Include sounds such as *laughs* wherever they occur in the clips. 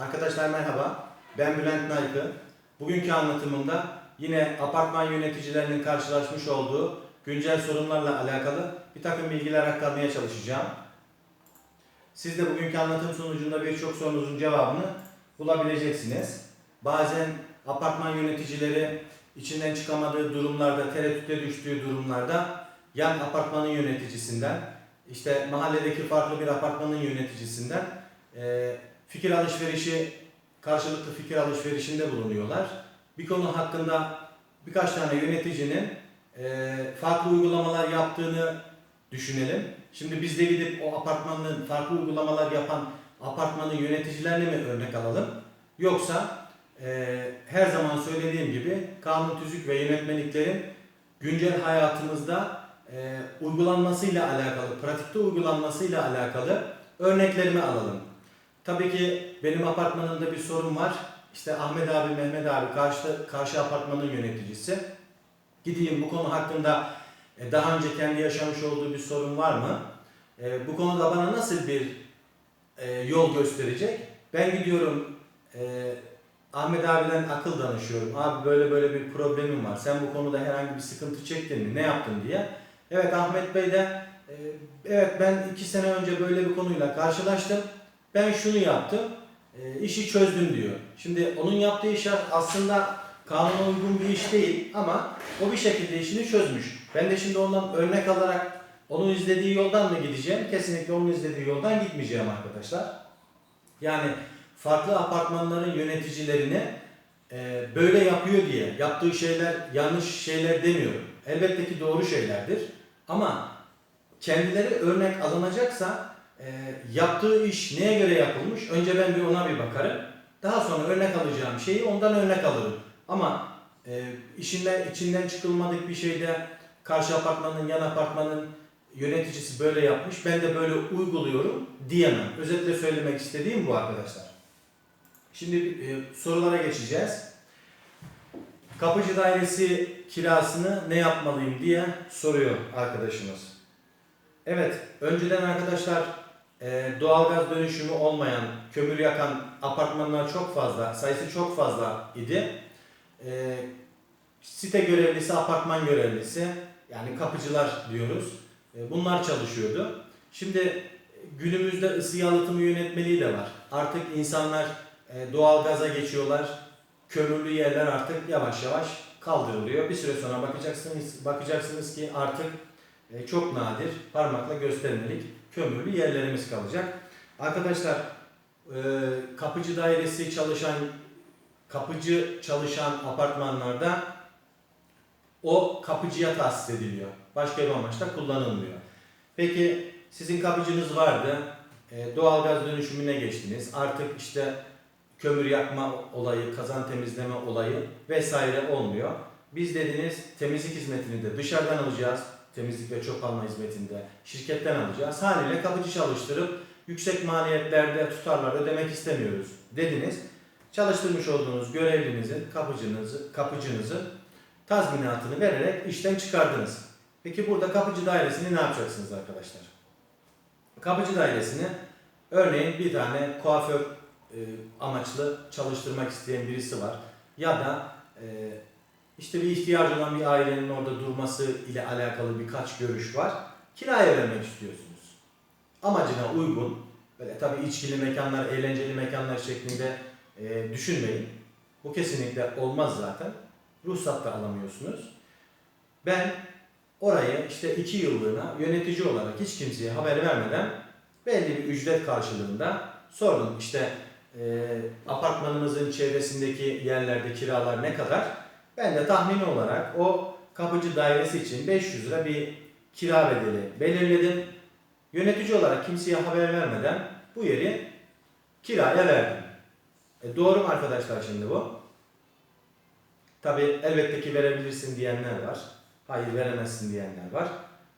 Arkadaşlar merhaba. Ben Bülent Naykı. Bugünkü anlatımımda yine apartman yöneticilerinin karşılaşmış olduğu güncel sorunlarla alakalı bir takım bilgiler aktarmaya çalışacağım. Siz de bugünkü anlatım sonucunda birçok sorunuzun cevabını bulabileceksiniz. Bazen apartman yöneticileri içinden çıkamadığı durumlarda, tereddütte düştüğü durumlarda yan apartmanın yöneticisinden, işte mahalledeki farklı bir apartmanın yöneticisinden fikir alışverişi, karşılıklı fikir alışverişinde bulunuyorlar. Bir konu hakkında birkaç tane yöneticinin e, farklı uygulamalar yaptığını düşünelim. Şimdi biz de gidip o apartmanın farklı uygulamalar yapan apartmanın yöneticilerine mi örnek alalım? Yoksa e, her zaman söylediğim gibi kanun tüzük ve yönetmeliklerin güncel hayatımızda e, uygulanmasıyla alakalı, pratikte uygulanmasıyla alakalı örneklerimi alalım. Tabii ki benim apartmanımda bir sorun var. İşte Ahmet abi, Mehmet abi karşı, karşı apartmanın yöneticisi. Gideyim bu konu hakkında e, daha önce kendi yaşamış olduğu bir sorun var mı? E, Bu konuda bana nasıl bir e, yol gösterecek? Ben gidiyorum Ahmet abiden akıl danışıyorum. Abi böyle böyle bir problemim var. Sen bu konuda herhangi bir sıkıntı çektin mi? Ne yaptın diye. Evet Ahmet Bey de evet ben iki sene önce böyle bir konuyla karşılaştım. Ben şunu yaptım. E, işi çözdüm diyor. Şimdi onun yaptığı iş aslında kanuna uygun bir iş değil ama o bir şekilde işini çözmüş. Ben de şimdi ondan örnek alarak onun izlediği yoldan mı gideceğim? Kesinlikle onun izlediği yoldan gitmeyeceğim arkadaşlar. Yani farklı apartmanların yöneticilerini e, böyle yapıyor diye yaptığı şeyler yanlış şeyler demiyorum. Elbette ki doğru şeylerdir. Ama kendileri örnek alınacaksa e, yaptığı iş neye göre yapılmış? Önce ben bir ona bir bakarım. Daha sonra örnek alacağım şeyi ondan örnek alırım. Ama e, işinden içinden çıkılmadık bir şeyde karşı apartmanın yan apartmanın yöneticisi böyle yapmış. Ben de böyle uyguluyorum diyemem. Özetle söylemek istediğim bu arkadaşlar. Şimdi e, sorulara geçeceğiz. Kapıcı dairesi kirasını ne yapmalıyım diye soruyor arkadaşımız. Evet, önceden arkadaşlar e, doğalgaz dönüşümü olmayan, kömür yakan apartmanlar çok fazla, sayısı çok fazla idi. E, site görevlisi, apartman görevlisi, yani kapıcılar diyoruz. E, bunlar çalışıyordu. Şimdi günümüzde ısı yalıtımı yönetmeliği de var. Artık insanlar e, doğalgaza geçiyorlar. Kömürlü yerler artık yavaş yavaş kaldırılıyor. Bir süre sonra bakacaksınız bakacaksınız ki artık e, çok nadir parmakla göstermelik kömürlü yerlerimiz kalacak. Arkadaşlar e, kapıcı dairesi çalışan kapıcı çalışan apartmanlarda o kapıcıya tahsis ediliyor. Başka bir amaçla kullanılmıyor. Peki sizin kapıcınız vardı. E, doğalgaz dönüşümüne geçtiniz. Artık işte kömür yakma olayı, kazan temizleme olayı vesaire olmuyor. Biz dediniz temizlik hizmetini de dışarıdan alacağız. Temizlik ve çöp alma hizmetinde şirketten alacağız. Haliyle kapıcı çalıştırıp yüksek maliyetlerde tutarlar ödemek istemiyoruz dediniz. Çalıştırmış olduğunuz görevlinizin, kapıcınızı, kapıcınızın tazminatını vererek işten çıkardınız. Peki burada kapıcı dairesini ne yapacaksınız arkadaşlar? Kapıcı dairesini örneğin bir tane kuaför e, amaçlı çalıştırmak isteyen birisi var. Ya da e, işte bir ihtiyacı olan bir ailenin orada durması ile alakalı birkaç görüş var. Kiraya vermek istiyorsunuz. Amacına uygun, böyle tabii içkili mekanlar, eğlenceli mekanlar şeklinde e, düşünmeyin. Bu kesinlikle olmaz zaten. Ruhsat da alamıyorsunuz. Ben oraya işte iki yıllığına yönetici olarak hiç kimseye haber vermeden belli bir ücret karşılığında sordum işte e, apartmanımızın çevresindeki yerlerde kiralar ne kadar? Ben de tahmini olarak o kapıcı dairesi için 500 lira bir kira bedeli belirledim. Yönetici olarak kimseye haber vermeden bu yeri kiraya verdim. E, doğru mu arkadaşlar şimdi bu? Tabi elbette ki verebilirsin diyenler var. Hayır veremezsin diyenler var.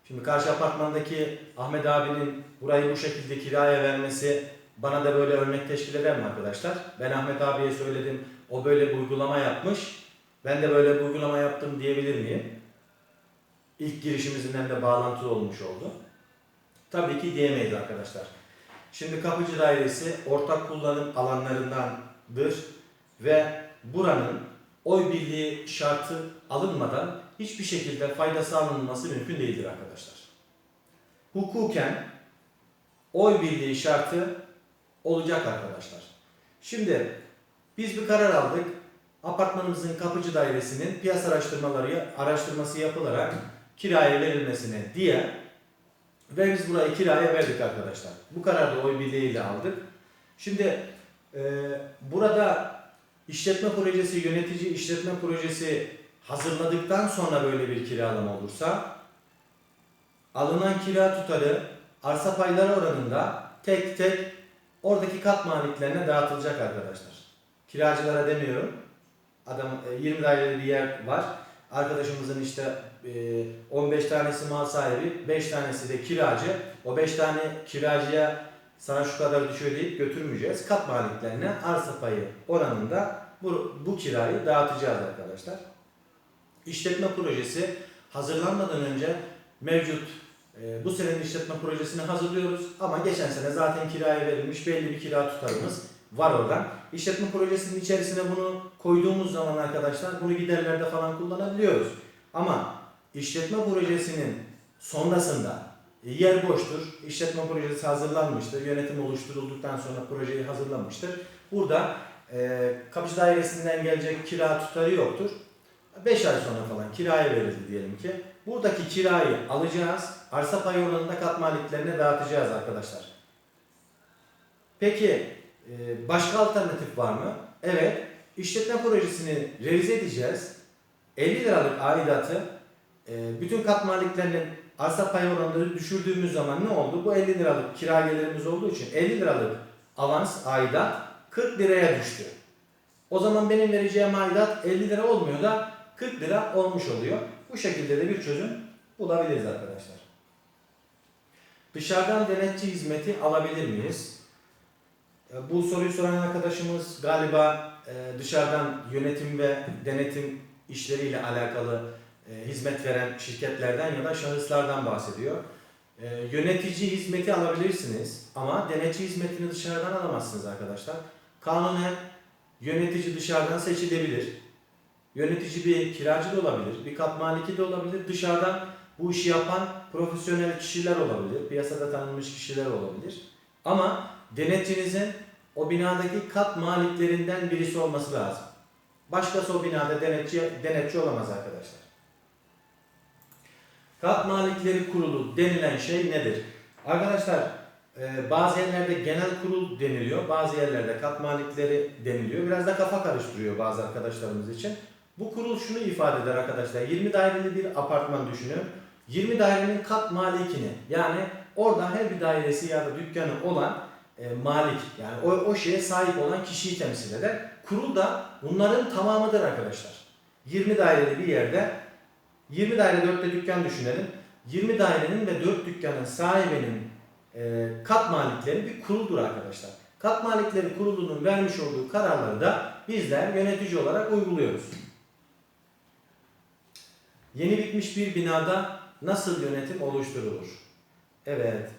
Şimdi karşı apartmandaki Ahmet abinin burayı bu şekilde kiraya vermesi bana da böyle örnek teşkil eder mi arkadaşlar? Ben Ahmet abiye söyledim. O böyle bir uygulama yapmış. Ben de böyle bir uygulama yaptım diyebilir miyim? İlk girişimizin de bağlantılı olmuş oldu. Tabii ki diyemeyiz arkadaşlar. Şimdi Kapıcı Dairesi ortak kullanım alanlarındandır ve buranın oy birliği şartı alınmadan hiçbir şekilde fayda sağlanılması mümkün değildir arkadaşlar. Hukuken oy birliği şartı olacak arkadaşlar. Şimdi biz bir karar aldık. Apartmanımızın kapıcı dairesinin piyasa araştırmaları araştırması yapılarak kiraya verilmesine diye ve biz burayı kiraya verdik arkadaşlar. Bu kararı oy birliğiyle aldık. Şimdi e, burada işletme projesi, yönetici işletme projesi hazırladıktan sonra böyle bir kiralama olursa alınan kira tutarı arsa payları oranında tek tek oradaki kat maliklerine dağıtılacak arkadaşlar. Kiracılara demiyorum. Adam e, 20 daireli bir yer var. Arkadaşımızın işte e, 15 tanesi mal sahibi, 5 tanesi de kiracı. O 5 tane kiracıya sana şu kadar düşüyor deyip götürmeyeceğiz. Kat maliklerine arsa payı oranında bu, bu kirayı dağıtacağız arkadaşlar. İşletme projesi hazırlanmadan önce mevcut e, bu senenin işletme projesini hazırlıyoruz ama geçen sene zaten kiraya verilmiş belli bir kira tutarımız var orada. İşletme projesinin içerisine bunu koyduğumuz zaman arkadaşlar bunu giderlerde falan kullanabiliyoruz. Ama işletme projesinin sonrasında e, yer boştur. İşletme projesi hazırlanmıştır. Yönetim oluşturulduktan sonra projeyi hazırlamıştır. Burada e, kapıcı dairesinden gelecek kira tutarı yoktur. 5 ay sonra falan kiraya verildi diyelim ki. Buradaki kirayı alacağız. Arsa payı oranında kat dağıtacağız arkadaşlar. Peki e, başka alternatif var mı? Evet. İşletme projesini revize edeceğiz. 50 liralık aidatı e, bütün kat maliklerinin arsa payı oranları düşürdüğümüz zaman ne oldu? Bu 50 liralık kira gelirimiz olduğu için 50 liralık avans aidat 40 liraya düştü. O zaman benim vereceğim aidat 50 lira olmuyor da 40 lira olmuş oluyor. Bu şekilde de bir çözüm bulabiliriz arkadaşlar. Dışarıdan denetçi hizmeti alabilir miyiz? E, Bu soruyu soran arkadaşımız galiba e, dışarıdan yönetim ve denetim işleriyle alakalı e, hizmet veren şirketlerden ya da şahıslardan bahsediyor. Yönetici hizmeti alabilirsiniz ama denetçi hizmetini dışarıdan alamazsınız arkadaşlar. Kanunen yönetici dışarıdan seçilebilir. Yönetici bir kiracı da olabilir, bir kat maliki de olabilir. Dışarıdan bu işi yapan profesyonel kişiler olabilir, piyasada tanınmış kişiler olabilir. Ama denetçinizin o binadaki kat maliklerinden birisi olması lazım. Başkası o binada denetçi, denetçi olamaz arkadaşlar. Kat malikleri kurulu denilen şey nedir? Arkadaşlar e, bazı yerlerde genel kurul deniliyor, bazı yerlerde kat malikleri deniliyor. Biraz da kafa karıştırıyor bazı arkadaşlarımız için. Bu kurul şunu ifade eder arkadaşlar. 20 daireli bir apartman düşünün. 20 dairenin kat malikini yani orada her bir dairesi ya da dükkanı olan e, malik yani o, o şeye sahip olan kişiyi temsil eder. Kurul da bunların tamamıdır arkadaşlar. 20 daireli bir yerde 20 daire 4'te dükkan düşünelim. 20 dairenin ve 4 dükkanın sahibinin e, kat malikleri bir kuruldur arkadaşlar. Kat malikleri kurulunun vermiş olduğu kararları da bizler yönetici olarak uyguluyoruz. Yeni bitmiş bir binada nasıl yönetim oluşturulur? Evet,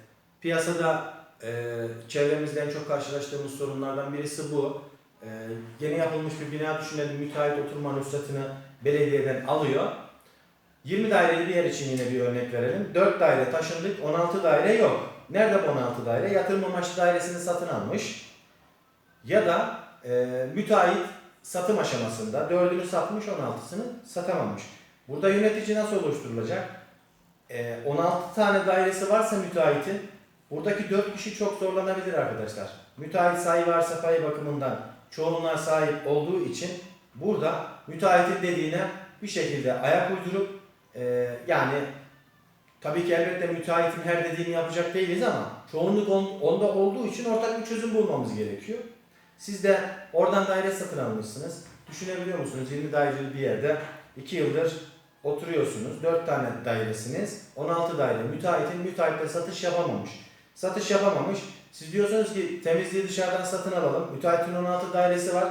piyasada e, çevremizde en çok karşılaştığımız sorunlardan birisi bu. E, yeni yapılmış bir bina düşünelim, müteahhit oturma ruhsatını belediyeden alıyor. 20 daireli bir yer için yine bir örnek verelim. 4 daire taşındık, 16 daire yok. Nerede bu 16 daire? Yatırım amaçlı dairesini satın almış. Ya da e, müteahhit satım aşamasında 4'ünü satmış, 16'sını satamamış. Burada yönetici nasıl oluşturulacak? E, 16 tane dairesi varsa müteahhitin buradaki 4 kişi çok zorlanabilir arkadaşlar. Müteahhit sahibi arsa payı bakımından çoğunluğa sahip olduğu için burada müteahhitin dediğine bir şekilde ayak uydurup e, yani tabii ki elbette müteahhitin her dediğini yapacak değiliz ama çoğunluk on- onda olduğu için ortak bir çözüm bulmamız gerekiyor. Siz de oradan daire satın almışsınız. Düşünebiliyor musunuz? 20 daireli bir yerde 2 yıldır oturuyorsunuz. 4 tane dairesiniz. 16 daire. Müteahhitin müteahhitle satış yapamamış. Satış yapamamış. Siz diyorsunuz ki temizliği dışarıdan satın alalım. Müteahhitin 16 dairesi var.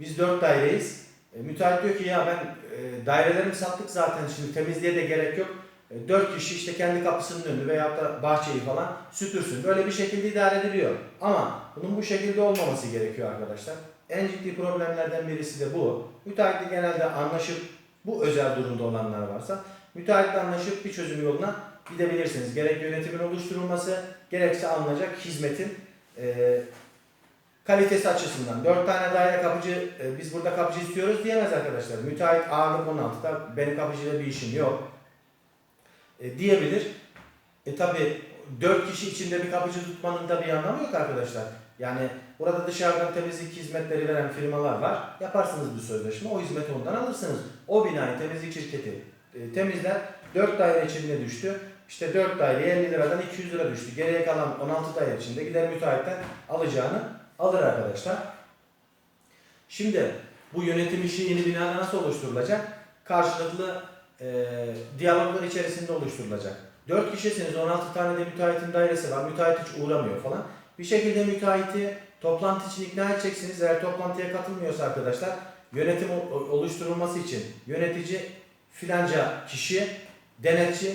Biz 4 daireyiz. E, müteahhit diyor ki ya ben e, dairelerimi sattık zaten şimdi temizliğe de gerek yok. E, Dört kişi işte kendi kapısının önünü veyahut da bahçeyi falan süpürsün. Böyle bir şekilde idare ediliyor. Ama bunun bu şekilde olmaması gerekiyor arkadaşlar. En ciddi problemlerden birisi de bu. Müteahhitle genelde anlaşıp bu özel durumda olanlar varsa müteahhitle anlaşıp bir çözüm yoluna gidebilirsiniz. Gerek yönetimin oluşturulması gerekse alınacak hizmetin e, kalitesi açısından. 4 tane daire kapıcı e, biz burada kapıcı istiyoruz diyemez arkadaşlar. Müteahhit ağırlık 16'da benim kapıcıyla bir işim yok e, diyebilir. E tabi 4 kişi içinde bir kapıcı tutmanın da bir anlamı yok arkadaşlar. Yani burada dışarıdan temizlik hizmetleri veren firmalar var. Yaparsınız bir sözleşme. O hizmeti ondan alırsınız. O binayı temizlik şirketi e, temizler. 4 daire içinde düştü. İşte 4 daireye 50 liradan 200 lira düştü. Geriye kalan 16 daire içinde gider müteahhitten alacağını alır arkadaşlar. Şimdi bu yönetim işi yeni binada nasıl oluşturulacak? Karşılıklı e, diyaloglar içerisinde oluşturulacak. 4 kişisiniz 16 tane de müteahhitin dairesi var. Müteahhit hiç uğramıyor falan. Bir şekilde müteahhiti toplantı için ikna edeceksiniz. Eğer toplantıya katılmıyorsa arkadaşlar yönetim oluşturulması için yönetici filanca kişi, denetçi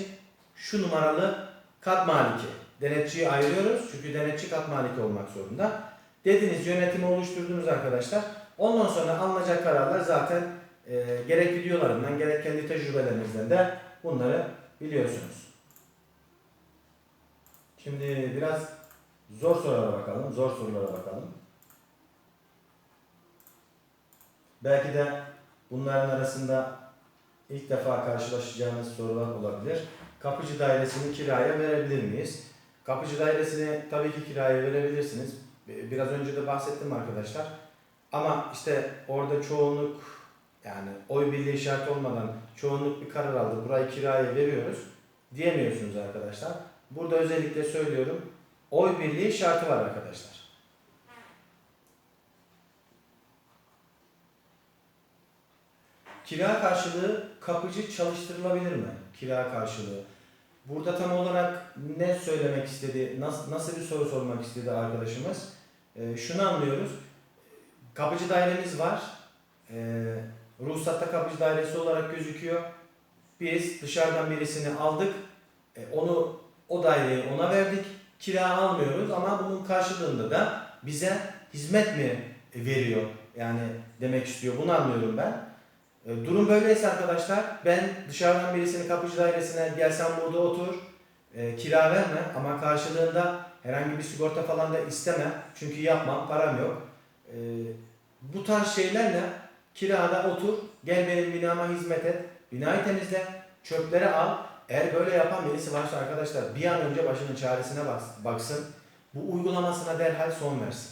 şu numaralı kat maliki. Denetçiyi ayırıyoruz çünkü denetçi kat maliki olmak zorunda. Dediniz yönetimi oluşturdunuz arkadaşlar. Ondan sonra alınacak kararlar zaten e, gerek videolarımdan gerek kendi tecrübelerinizden de bunları biliyorsunuz. Şimdi biraz zor sorulara bakalım. Zor sorulara bakalım. Belki de bunların arasında ilk defa karşılaşacağınız sorular olabilir. Kapıcı dairesini kiraya verebilir miyiz? Kapıcı dairesini tabii ki kiraya verebilirsiniz. Biraz önce de bahsettim arkadaşlar. Ama işte orada çoğunluk yani oy birliği şart olmadan çoğunluk bir karar aldı. Burayı kiraya veriyoruz diyemiyorsunuz arkadaşlar. Burada özellikle söylüyorum. Oy birliği şartı var arkadaşlar. Kira karşılığı kapıcı çalıştırılabilir mi? Kira karşılığı. Burada tam olarak ne söylemek istedi, nasıl, nasıl bir soru sormak istedi arkadaşımız? Ee, şunu anlıyoruz. Kapıcı dairemiz var. Ee, ruhsatta kapıcı dairesi olarak gözüküyor. Biz dışarıdan birisini aldık. E, onu o daireyi ona verdik. Kira almıyoruz ama bunun karşılığında da bize hizmet mi veriyor? Yani demek istiyor. Bunu anlıyorum ben. E, Durum böyleyse arkadaşlar ben dışarıdan birisini kapıcı dairesine gelsen burada otur e, kira verme ama karşılığında herhangi bir sigorta falan da isteme çünkü yapmam param yok. E, bu tarz şeylerle kirada otur gel benim binama hizmet et binayı temizle çöpleri al eğer böyle yapan birisi varsa arkadaşlar bir an önce başının çaresine baksın bu uygulamasına derhal son versin.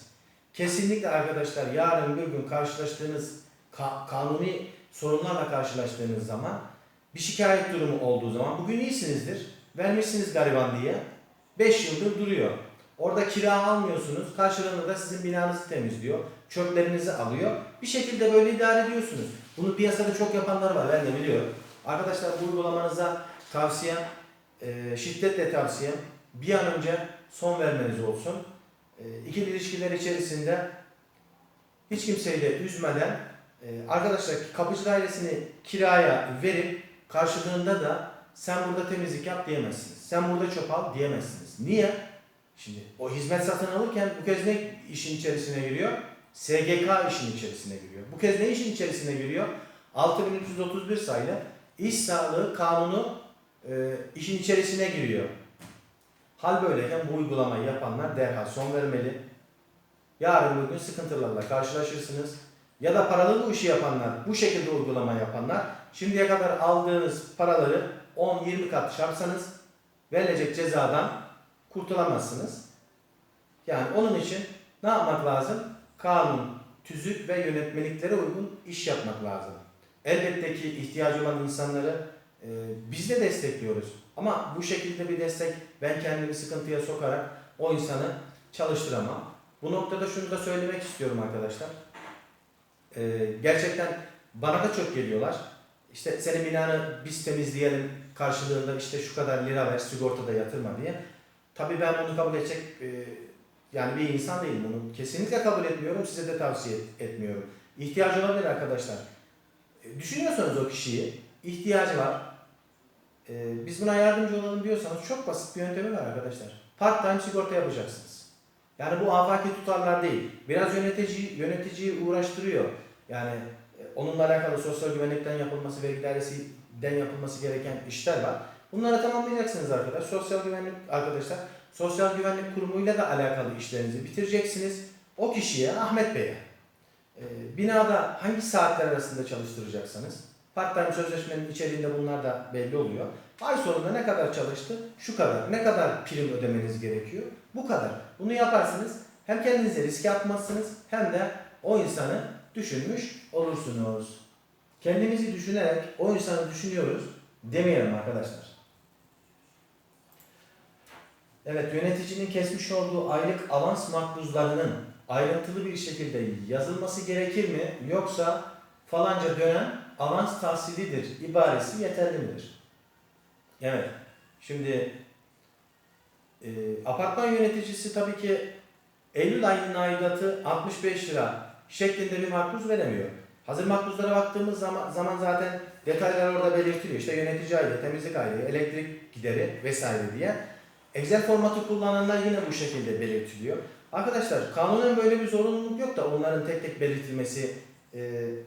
Kesinlikle arkadaşlar yarın bir gün karşılaştığınız ka- kanuni sorunlarla karşılaştığınız zaman bir şikayet durumu olduğu zaman bugün iyisinizdir. Vermişsiniz gariban diye. 5 yıldır duruyor. Orada kira almıyorsunuz. Karşılığında da sizin binanızı temizliyor. Çöplerinizi alıyor. Bir şekilde böyle idare ediyorsunuz. Bunu piyasada çok yapanlar var. Ben de biliyorum. Arkadaşlar bu uygulamanıza tavsiyem, e, şiddetle tavsiyem bir an önce son vermeniz olsun. E, ikili ilişkiler içerisinde hiç kimseyi de üzmeden ee, arkadaşlar kapıcı dairesini kiraya verip karşılığında da sen burada temizlik yap diyemezsiniz. Sen burada çöp al diyemezsiniz. Niye? Şimdi o hizmet satın alırken bu kez ne işin içerisine giriyor? SGK işin içerisine giriyor. Bu kez ne işin içerisine giriyor? 6331 sayılı İş Sağlığı Kanunu e, işin içerisine giriyor. Hal böyleyken bu uygulamayı yapanlar derhal son vermeli. Yarın bir gün sıkıntılarla karşılaşırsınız. Ya da paralı bu işi yapanlar, bu şekilde uygulama yapanlar şimdiye kadar aldığınız paraları 10-20 kat çarpsanız verilecek cezadan kurtulamazsınız. Yani onun için ne yapmak lazım? Kanun, tüzük ve yönetmeliklere uygun iş yapmak lazım. Elbette ki ihtiyacı olan insanları e, biz de destekliyoruz. Ama bu şekilde bir destek ben kendimi sıkıntıya sokarak o insanı çalıştıramam. Bu noktada şunu da söylemek istiyorum arkadaşlar. Ee, gerçekten bana da çok geliyorlar. İşte senin binanı biz temizleyelim karşılığında işte şu kadar lira ver sigortada yatırma diye. Tabii ben bunu kabul edecek e, yani bir insan değilim. Bunu kesinlikle kabul etmiyorum. Size de tavsiye etmiyorum. İhtiyacı olabilir arkadaşlar. E, Düşünüyorsanız o kişiyi ihtiyacı var. Ee, biz buna yardımcı olalım diyorsanız çok basit bir yöntemi var arkadaşlar. Part time sigorta yapacaksınız. Yani bu afaki tutarlar değil. Biraz yönetici yöneticiyi uğraştırıyor. Yani e, onunla alakalı sosyal güvenlikten yapılması, vergi dairesinden yapılması gereken işler var. Bunları tamamlayacaksınız arkadaşlar. Sosyal güvenlik arkadaşlar, sosyal güvenlik kurumuyla da alakalı işlerinizi bitireceksiniz. O kişiye, Ahmet Bey'e, e, binada hangi saatler arasında çalıştıracaksanız, part-time sözleşmenin içeriğinde bunlar da belli oluyor. Ay sonunda ne kadar çalıştı? Şu kadar. Ne kadar prim ödemeniz gerekiyor? Bu kadar. Bunu yaparsınız. Hem kendinize riske atmazsınız hem de o insanı düşünmüş olursunuz. Kendimizi düşünerek o insanı düşünüyoruz demeyelim arkadaşlar. Evet yöneticinin kesmiş olduğu aylık avans makbuzlarının ayrıntılı bir şekilde yazılması gerekir mi? Yoksa falanca dönem avans tahsilidir ibaresi yeterli midir? Evet. Şimdi e, apartman yöneticisi tabii ki Eylül ayının aidatı 65 lira şeklinde bir makbuz veremiyor. Hazır makbuzlara baktığımız zaman, zaman zaten detaylar orada belirtiliyor. İşte yönetici aylığı, temizlik aylığı, elektrik gideri vesaire diye. Excel formatı kullananlar yine bu şekilde belirtiliyor. Arkadaşlar kanunen böyle bir zorunluluk yok da onların tek tek belirtilmesi e,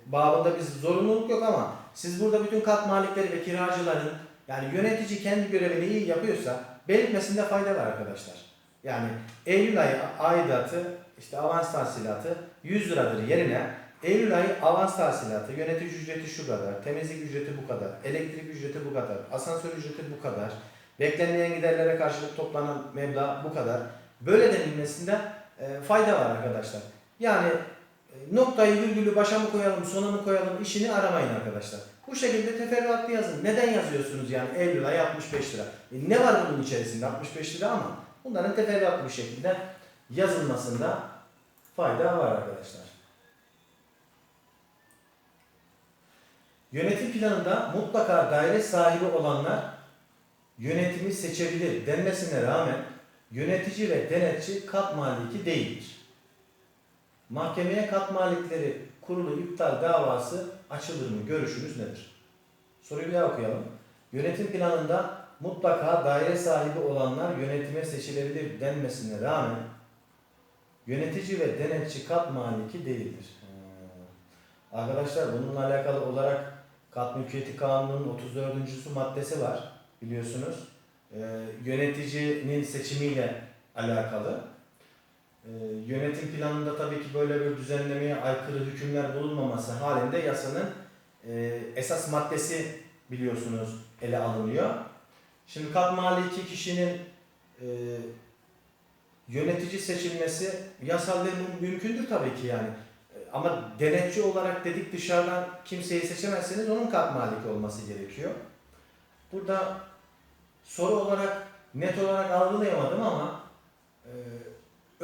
babında bir zorunluluk yok ama siz burada bütün kat malikleri ve kiracıların yani yönetici kendi görevini iyi yapıyorsa belirtmesinde fayda var arkadaşlar. Yani Eylül ayı aidatı işte avans tahsilatı 100 liradır yerine Eylül ayı avans tahsilatı, yönetici ücreti şu kadar, temizlik ücreti bu kadar, elektrik ücreti bu kadar, asansör ücreti bu kadar, beklenmeyen giderlere karşılık toplanan meblağ bu kadar. Böyle denilmesinde e, fayda var arkadaşlar. Yani e, noktayı virgülü başa mı koyalım, sona mı koyalım işini aramayın arkadaşlar. Bu şekilde teferruatlı yazın. Neden yazıyorsunuz yani Eylül ayı 65 lira? E, ne var bunun içerisinde 65 lira ama bunların teferruatlı bir şekilde yazılmasında fayda var arkadaşlar. Yönetim planında mutlaka daire sahibi olanlar yönetimi seçebilir denmesine rağmen yönetici ve denetçi kat maliki değildir. Mahkemeye kat malikleri kurulu iptal davası açılır mı? Görüşünüz nedir? Soruyu bir daha okuyalım. Yönetim planında mutlaka daire sahibi olanlar yönetime seçilebilir denmesine rağmen yönetici ve denetçi kat maliki değildir. Hmm. Arkadaşlar bununla alakalı olarak Kat Mülkiyeti Kanunu'nun 34. maddesi var biliyorsunuz. Ee, yöneticinin seçimiyle alakalı. Ee, yönetim planında tabii ki böyle bir düzenlemeye aykırı hükümler bulunmaması halinde yasanın e, esas maddesi biliyorsunuz ele alınıyor. Şimdi kat maliki kişinin e, yönetici seçilmesi yasal ve mü- mümkündür tabii ki yani. E, Ama denetçi olarak dedik dışarıdan kimseyi seçemezseniz onun kat olması gerekiyor. Burada soru olarak net olarak algılayamadım ama e,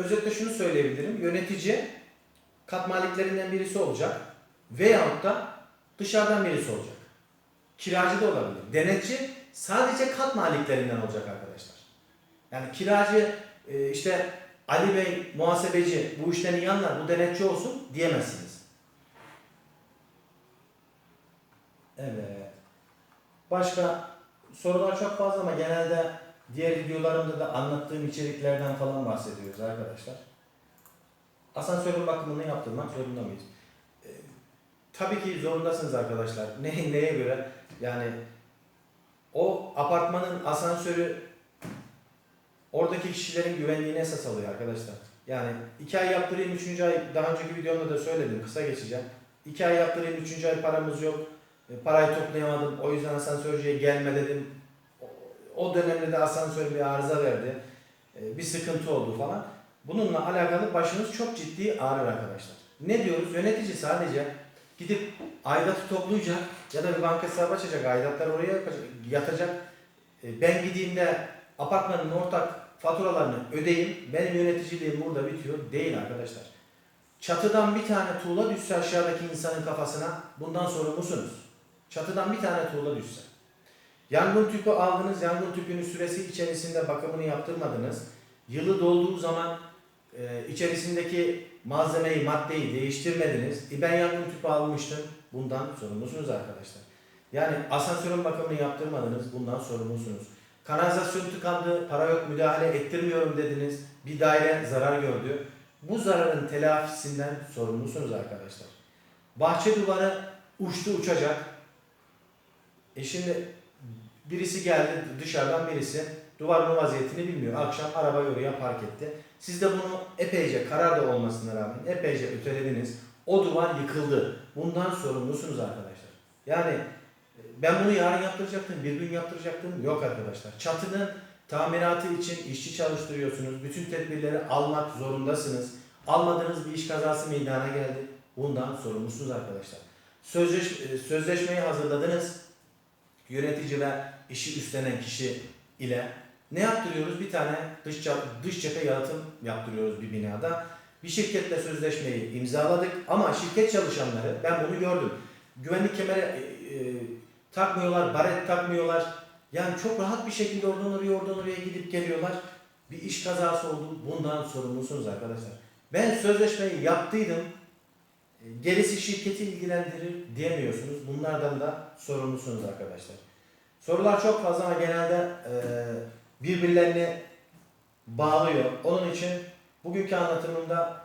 özetle şunu söyleyebilirim. Yönetici kat maliklerinden birisi olacak veyahut da dışarıdan birisi olacak. Kiracı da olabilir. Denetçi sadece kat maliklerinden olacak arkadaşlar. Yani kiracı e, işte Ali Bey muhasebeci bu işten iyi anlar bu denetçi olsun diyemezsiniz. Evet. Başka sorular çok fazla ama genelde diğer videolarımda da anlattığım içeriklerden falan bahsediyoruz arkadaşlar. Asansörün bakımını yaptırmak zorunda mıyız? Ee, tabii ki zorundasınız arkadaşlar. *laughs* Ne, neye göre? Yani o apartmanın asansörü oradaki kişilerin güvenliğine esas alıyor arkadaşlar. Yani iki ay yaptırayım, üçüncü ay daha önceki videomda da söyledim, kısa geçeceğim. İki ay yaptırayım, üçüncü ay paramız yok. E, parayı toplayamadım, o yüzden asansörcüye gelme dedim. O- dönemde de asansör bir arıza verdi. E, Bir sıkıntı oldu falan. Bununla alakalı başınız çok ciddi ağrır arkadaşlar. Ne diyoruz? Yönetici sadece gidip aidatı toplayacak ya da bir banka hesabı açacak, aidatlar oraya yatacak. E, Ben gideyim de apartmanın ortak faturalarını ödeyeyim, benim yöneticiliğim burada bitiyor. Değil arkadaşlar. Çatıdan bir tane tuğla düşse aşağıdaki insanın kafasına bundan sorumlusunuz. Çatıdan bir tane tuğla düşse. Yangın tüpü aldınız, yangın tüpünün süresi içerisinde bakımını yaptırmadınız. Yılı dolduğu zaman e, içerisindeki malzemeyi, maddeyi değiştirmediniz. E, ben yangın tüpü almıştım. Bundan sorumlusunuz arkadaşlar. Yani asansörün bakımını yaptırmadınız, bundan sorumlusunuz. Kanalizasyon tıkandı, para yok müdahale ettirmiyorum dediniz. Bir daire zarar gördü. Bu zararın telafisinden sorumlusunuz arkadaşlar. Bahçe duvarı uçtu uçacak. E şimdi birisi geldi dışarıdan birisi duvarın vaziyetini bilmiyor. Akşam arabayı oraya park etti. Siz de bunu epeyce karar da olmasına rağmen epeyce ötelediniz. O duvar yıkıldı. Bundan sorumlusunuz arkadaşlar. Yani e, ben bunu yarın yaptıracaktım, bir gün yaptıracaktım. Yok arkadaşlar. Çatının tamiratı için işçi çalıştırıyorsunuz. Bütün tedbirleri almak zorundasınız. Almadığınız bir iş kazası meydana geldi. Bundan sorumlusunuz arkadaşlar. Sözleş, e, sözleşmeyi hazırladınız. Yönetici ve işi üstlenen kişi ile ne yaptırıyoruz? Bir tane dış, dış cephe yalıtım yaptırıyoruz bir binada. Bir şirketle sözleşmeyi imzaladık ama şirket çalışanları ben bunu gördüm. Güvenlik kemeri e, e, takmıyorlar, baret takmıyorlar. Yani çok rahat bir şekilde oradan oraya oradan oraya gidip geliyorlar. Bir iş kazası oldu. Bundan sorumlusunuz arkadaşlar. Ben sözleşmeyi yaptıydım. E, Gerisi şirketi ilgilendirir diyemiyorsunuz. Bunlardan da sorumlusunuz arkadaşlar. Sorular çok fazla ama genelde e, birbirlerini bağlıyor. Onun için bugünkü anlatımımda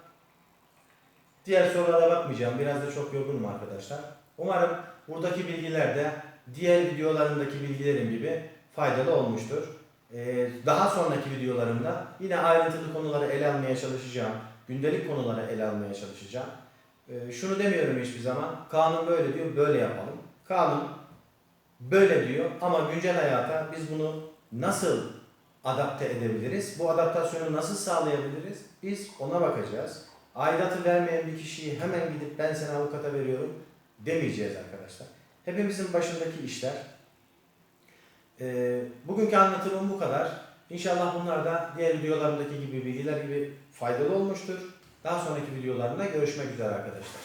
diğer sorulara bakmayacağım. Biraz da çok yorgunum arkadaşlar. Umarım buradaki bilgiler de diğer videolarımdaki bilgilerim gibi faydalı olmuştur. E, daha sonraki videolarımda yine ayrıntılı konuları ele almaya çalışacağım. Gündelik konuları ele almaya çalışacağım. E, şunu demiyorum hiçbir zaman. Kanun böyle diyor, böyle yapalım. Kanun böyle diyor ama güncel hayata biz bunu nasıl adapte edebiliriz? Bu adaptasyonu nasıl sağlayabiliriz? Biz ona bakacağız. Aidatı vermeyen bir kişiyi hemen gidip ben seni avukata veriyorum demeyeceğiz arkadaşlar. Hepimizin başındaki işler. Ee, bugünkü anlatımım bu kadar. İnşallah bunlar da diğer videolarımdaki gibi bilgiler gibi faydalı olmuştur. Daha sonraki videolarımda görüşmek üzere arkadaşlar.